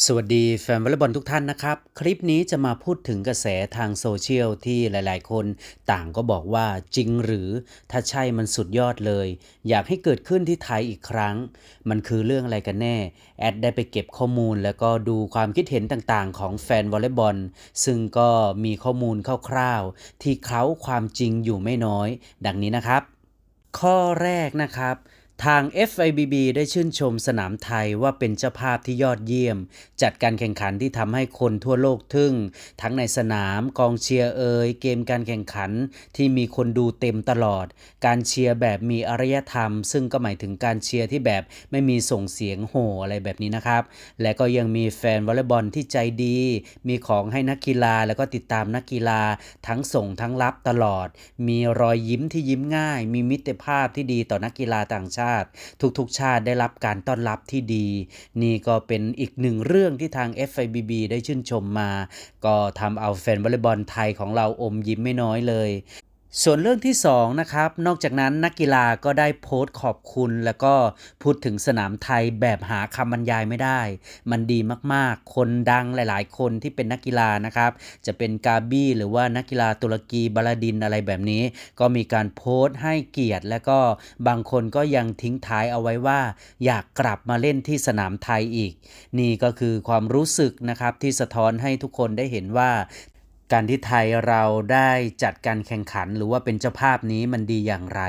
สวัสดีแฟนวอลเลย์บอลทุกท่านนะครับ คลิปนี้จะมาพูดถึงกระแสทางโซเชียลที่หลายๆ คนต่างก็บอกว่าจริงหรือถ้าใช่มันสุดยอดเลย อยากให้เกิดขึ้นที่ไทยอีกครั้ง มันคือเรื่องอะไรกันแน่ แอดได้ไปเก็บข้อมูลแล้วก็ดูความคิดเห็นต่างๆ ของแฟนวอลเลย์บอล ซึ่งก็มีข้อมูลคร่าวๆ ที่เขาความจริงอยู่ไม่น้อย ดังนี้นะครับ ข้อแรกนะครับ ทาง FIBB ได้ชื่นชมสนามไทยว่าเป็นเจ้าภาพที่ยอดเยี่ยม จัดการแข่งขันที่ทำให้คนทั่วโลกทึ่ง ทั้งในสนามกองเชียร์เอ่ยเกมการแข่งขันที่มีคนดูเต็มตลอด การเชียร์แบบมีอารยธรรม ซึ่งก็หมายถึงการเชียร์ที่แบบไม่มีส่งเสียงโห่อะไรแบบนี้นะครับ และก็ยังมีแฟนวอลเลย์บอลที่ใจดี มีของให้นักกีฬาแล้วก็ติดตามนักกีฬาทั้งส่งทั้งรับตลอด มีรอยยิ้มที่ยิ้มง่าย มีมิตรภาพที่ดีต่อนักกีฬาต่างชาติทุกๆ ชาติได้รับการต้อนรับที่ดี นี่ก็เป็นอีกหนึ่งเรื่องที่ทาง FIBB ได้ชื่นชมมา ก็ทำเอาแฟนวอลเลย์บอลไทยของเราอมยิ้มไม่น้อยเลย ส่วนเรื่องที่2นะครับ นอกจากนั้นนักกีฬาก็ได้โพสต์ขอบคุณ แล้วก็พูดถึงสนามไทยแบบหาคำบรรยายไม่ได้ มันดีมากๆ คนดังหลายๆ คนที่เป็นนักกีฬานะครับ จะเป็นกาบี้หรือว่านักกีฬาตุรกีบาลาดินอะไรแบบนี้ ก็มีการโพสต์ให้เกียรติ และก็บางคนก็ยังทิ้งท้ายเอาไว้ว่า อยากกลับมาเล่นที่สนามไทยอีก นี่ก็คือความรู้สึกนะครับที่สะท้อนให้ทุกคนได้เห็นว่า การที่ไทยเราได้จัดการแข่งขันหรือว่าเป็นเจ้าภาพนี้มันดีอย่างไร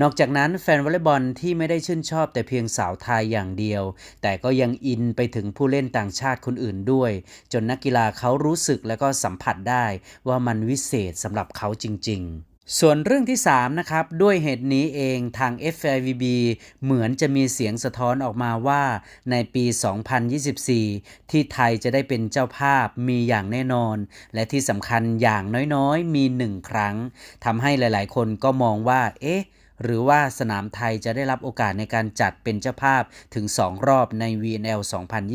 นอกจากนั้นแฟนวอลเลย์บอลที่ไม่ได้ชื่นชอบแต่เพียงสาวไทยอย่างเดียว แต่ก็ยังอินไปถึงผู้เล่นต่างชาติคนอื่นด้วย จนนักกีฬาเขารู้สึกและก็สัมผัสได้ว่ามันวิเศษสำหรับเขาจริง ๆ ส่วนเรื่องที่ 3 นะครับ ด้วยเหตุนี้เองทาง FIVB เหมือนจะมีเสียงสะท้อนออกมาว่า ในปี 2024 ที่ไทยจะได้เป็นเจ้าภาพมีอย่างแน่นอน และที่สำคัญอย่างน้อยๆ มี 1 ครั้งทำให้หลายๆ คนก็มองว่า เอ๊ะ หรือว่าสนามไทยจะได้รับโอกาสในการจัดเป็นเจ้าภาพถึง 2 รอบใน VNL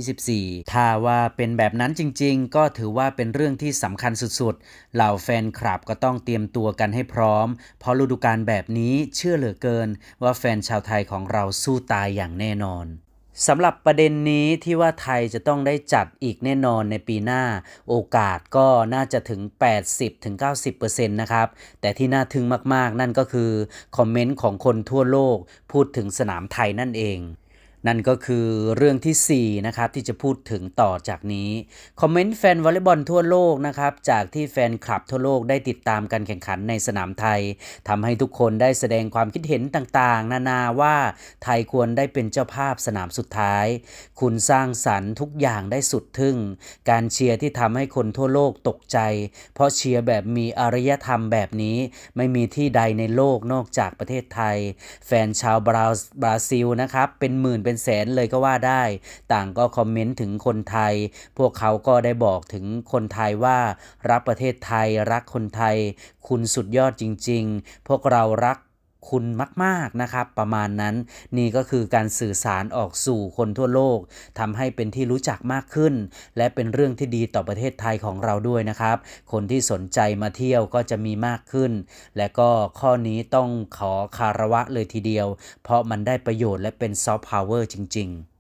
2024 ถ้าว่าเป็นแบบนั้นจริงๆ ก็ถือว่าเป็นเรื่องที่สำคัญสุดๆ เหล่าแฟนคลับก็ต้องเตรียมตัวกันให้พร้อม เพราะฤดูกาลแบบนี้เชื่อเหลือเกินว่าแฟนชาวไทยของเราสู้ตายอย่างแน่นอน สำหรับประเด็นนี้ที่ว่าไทยจะต้องได้จัดอีกแน่นอนในปีหน้า โอกาสก็น่าจะถึง 80-90%นะครับ แต่ที่น่าทึ่งมากๆ นั่นก็คือ คอมเมนต์ของคนทั่วโลกพูดถึงสนามไทยนั่นเอง นั่นก็คือเรื่องทีสี่ 4 นะครับ ที่จะพูดถึงต่อจากนี้ คอมเมนต์แฟนวอลเลย์บอลทั่วโลกนะครับ จากที่แฟนคลับทั่วโลกได้ติดตามการแข่งขันในสนามไทยทำให้ทุกคนได้แสดงความคิดเห็นต่างๆ นานาว่าไทยควรได้เป็นเจ้าภาพสนามสุดท้าย คุณสร้างสรรค์ทุกอย่างได้สุดทึ่ง การเชียร์ที่ทำให้คนทั่วโลกตกใจ เพราะเชียร์แบบมีอารยธรรมแบบนี้ ไม่มีที่ใดในโลกนอกจากประเทศไทย แฟนชาวบราซิลนะครับเป็นหมื่นเป็น็นแสนเลยก็ว่าได้ ต่างก็คอมเมนต์ถึงคนไทย พวกเขาก็ได้บอกถึงคนไทยว่ารักประเทศไทยรักคนไทย คุณสุดยอดจริง ๆ พวกเรารัก คุณมาก ๆ นะครับ ประมาณนั้นนี่ก็คือการสื่อสารออกสู่คนทั่วโลกทำให้เป็นที่รู้จักมากขึ้น และเป็นเรื่องที่ดีต่อประเทศไทยของเราด้วยนะครับ คนที่สนใจมาเที่ยวก็จะมีมากขึ้น และก็ข้อนี้ต้องขอคารวะเลยทีเดียว เพราะมันได้ประโยชน์และเป็นซอฟต์พาวเวอร์จริง ๆ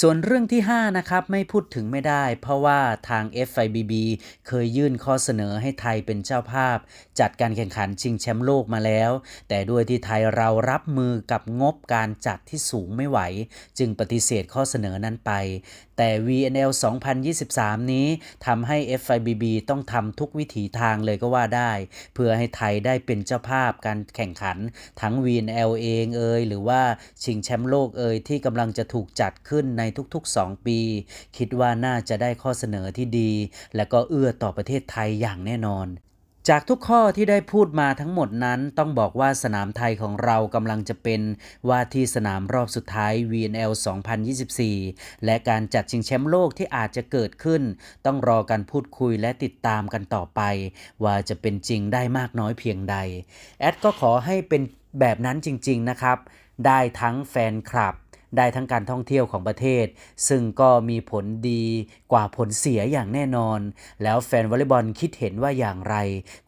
ส่วนเรื่องที่ 5 นะครับไม่พูดถึงไม่ได้ เพราะว่าทาง FIBB เคยยื่นข้อเสนอให้ไทยเป็นเจ้าภาพ จัดการแข่งขันชิงแชมป์โลกมาแล้ว แต่ด้วยที่ไทยเรารับมือกับงบการจัดที่สูงไม่ไหว จึงปฏิเสธข้อเสนอนั้นไป แต่ VNL 2023 นี้ทำให้ FIBB ต้องทำทุกวิถีทางเลยก็ว่าได้ เพื่อให้ไทยได้เป็นเจ้าภาพการแข่งขันทั้ง VNL เองเอ่ยหรือว่าชิงแชมป์โลกเอ่ยที่กำลังจะถูกจัดขึ้นในทุก ๆ 2 ปี คิดว่าน่าจะได้ข้อเสนอที่ดี และก็เอื้อต่อประเทศไทยอย่างแน่นอนจากทุกข้อที่ได้พูดมาทั้งหมดนั้นต้องบอกว่าสนามไทยของเรากำลังจะเป็นว่าที่สนามรอบสุดท้าย VNL 2024 และการจัดชิงแชมป์โลกที่อาจจะเกิดขึ้น ต้องรอการพูดคุยและติดตามกันต่อไป ว่าจะเป็นจริงได้มากน้อยเพียงใด แอดก็ขอให้เป็นแบบนั้นจริง ๆ นะครับ ได้ทั้งแฟนคลับ ได้ทั้งการท่องเที่ยวของประเทศ ซึ่งก็มีผลดีกว่าผลเสียอย่างแน่นอน แล้วแฟนวอลเลย์บอลคิดเห็นว่าอย่างไร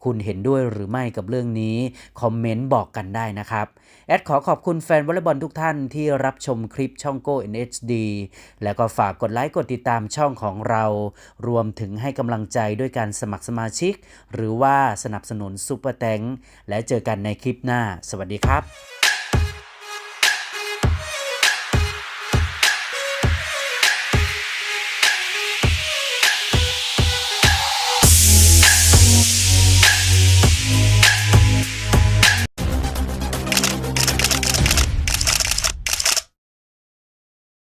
คุณเห็นด้วยหรือไม่กับเรื่องนี้ คอมเมนต์บอกกันได้นะครับ แอดขอขอบคุณแฟนวอลเลย์บอลทุกท่านที่รับชมคลิปช่อง Go NHD แล้วก็ฝากกดไลค์กดติดตามช่องของเรา รวมถึงให้กำลังใจด้วยการสมัครสมาชิก หรือว่าสนับสนุนซุปเปอร์แตงและเจอกันในคลิปหน้า สวัสดีครับ